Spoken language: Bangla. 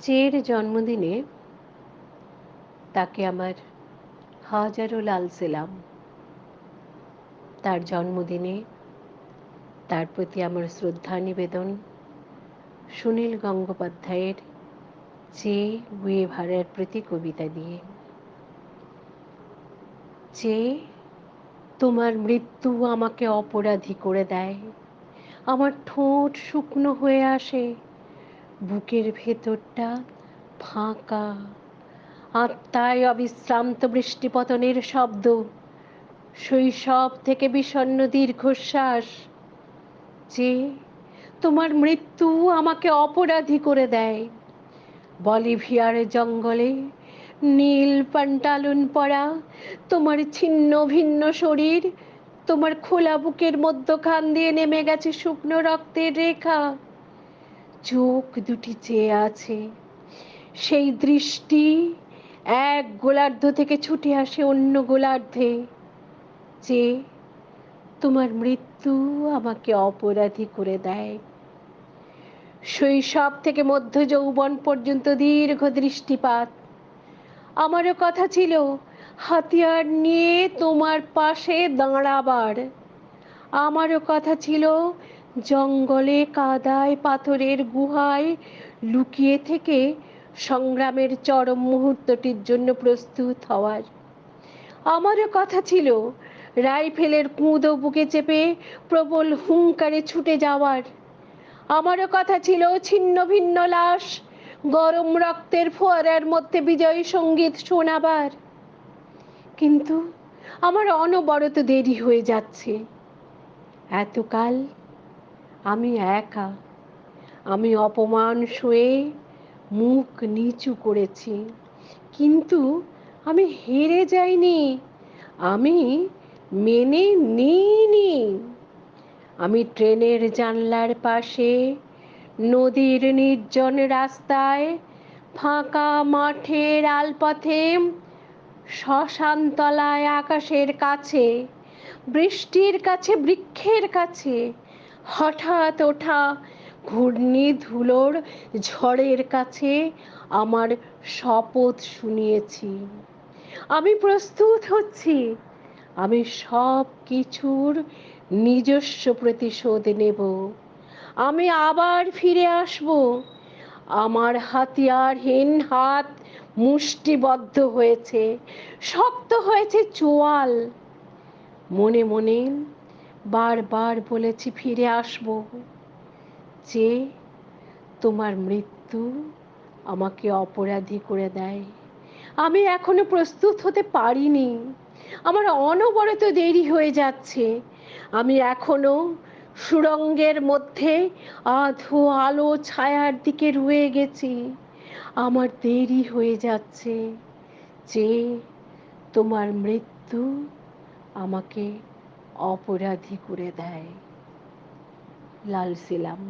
চের জন্মদিনে তাকে আমার হাজারো লাল সেলাম, তার জন্মদিনে তার প্রতি আমার শ্রদ্ধা নিবেদন। সুনীল গঙ্গোপাধ্যায়ের চে গুয়ে ভাড়ার প্রতি কবিতা দিয়ে চে তোমার মৃত্যু আমাকে অপরাধী করে দেয়, আমার ঠোঁট শুকনো হয়ে আসে বুকের ভেতরটা ফাঁকা। আত্মায় অবিশ্রান্ত বৃষ্টিপতনের শব্দ। শৈশব থেকে বিষণ্ন দীর্ঘশ্বাস। যে তোমার মৃত্যু আমাকে অপরাধী করে দেয়। বলিভিয়ার জঙ্গলে নীল পান্টালুন পরা তোমার ছিন্ন ভিন্ন শরীর, তোমার খোলা বুকের মধ্যখান দিয়ে নেমে গেছে শুকনো রক্তের রেখা। চোখ দুটি চেয়ে আছে। সেই দৃষ্টি এক গোলার্ধ থেকে ছুটে আসে অন্য গোলার্ধে। যে তোমার মৃত্যু আমাকে অপরাধী করে দেয়। শৈশব থেকে মধ্য যৌবন পর্যন্ত দীর্ঘ দৃষ্টিপাত। আমারও কথা ছিল, হাতিয়ার নিয়ে তোমার পাশে দাঁড়াবার। আমারও কথা ছিল জঙ্গলে কাদায় পাথরের গুহায় লুকিয়ে থেকে সংগ্রামের চরম মুহূর্তটির জন্য প্রস্তুত হওয়ার। আমারও কথা ছিল, রাইফেলের কুঁদো বুকে চেপে প্রবল হুঙ্কারে ছুটে যাওয়ার। আমারও কথা ছিল, ছিন্ন ভিন্ন লাশ, গরম রক্তের ফোয়ারার মধ্যে বিজয়ী সংগীত শোনাবার। কিন্তু আমার অনবরত দেরি হয়ে যাচ্ছে। এতকাল আমি একা। আমি অপমান সয়ে মুখ নিচু করেছি। কিন্তু আমি হেরে যাইনি। আমি মেনে নিইনি। আমি ট্রেনের জানলার পাশে, নদীর নির্জন রাস্তায়, ফাঁকা মাঠের আলপথে শ্মশানতলায় আকাশের কাছে, বৃষ্টির কাছে, বৃক্ষের কাছে হঠাৎ ওঠা ঘূর্ণি ধুলোর ঝড়ের কাছে আমার শপথ শুনিয়েছি। আমি প্রস্তুত হচ্ছি। আমি সব কিছুর নিজস্ব প্রতিশোধ নেব। আমি আবার ফিরে আসব। আমার হাতিয়ারহীন হাত মুষ্টিবদ্ধ হয়েছে, শক্ত হয়েছে চোয়াল। মনে মনে বারবার বলেছি ফিরে আসব। যে তোমার মৃত্যু আমাকে অপরাধী করে দেয়। আমি এখনও প্রস্তুত হতে পারিনি। আমার অনবরত দেরি হয়ে যাচ্ছে। আমি এখনও সুরঙ্গের মধ্যে আধো আলো ছায়ার দিকে রয়ে গেছি। আমার দেরি হয়ে যাচ্ছে। যে তোমার মৃত্যু আমাকে অপরাধী করে দেয়। লাল সিলাম।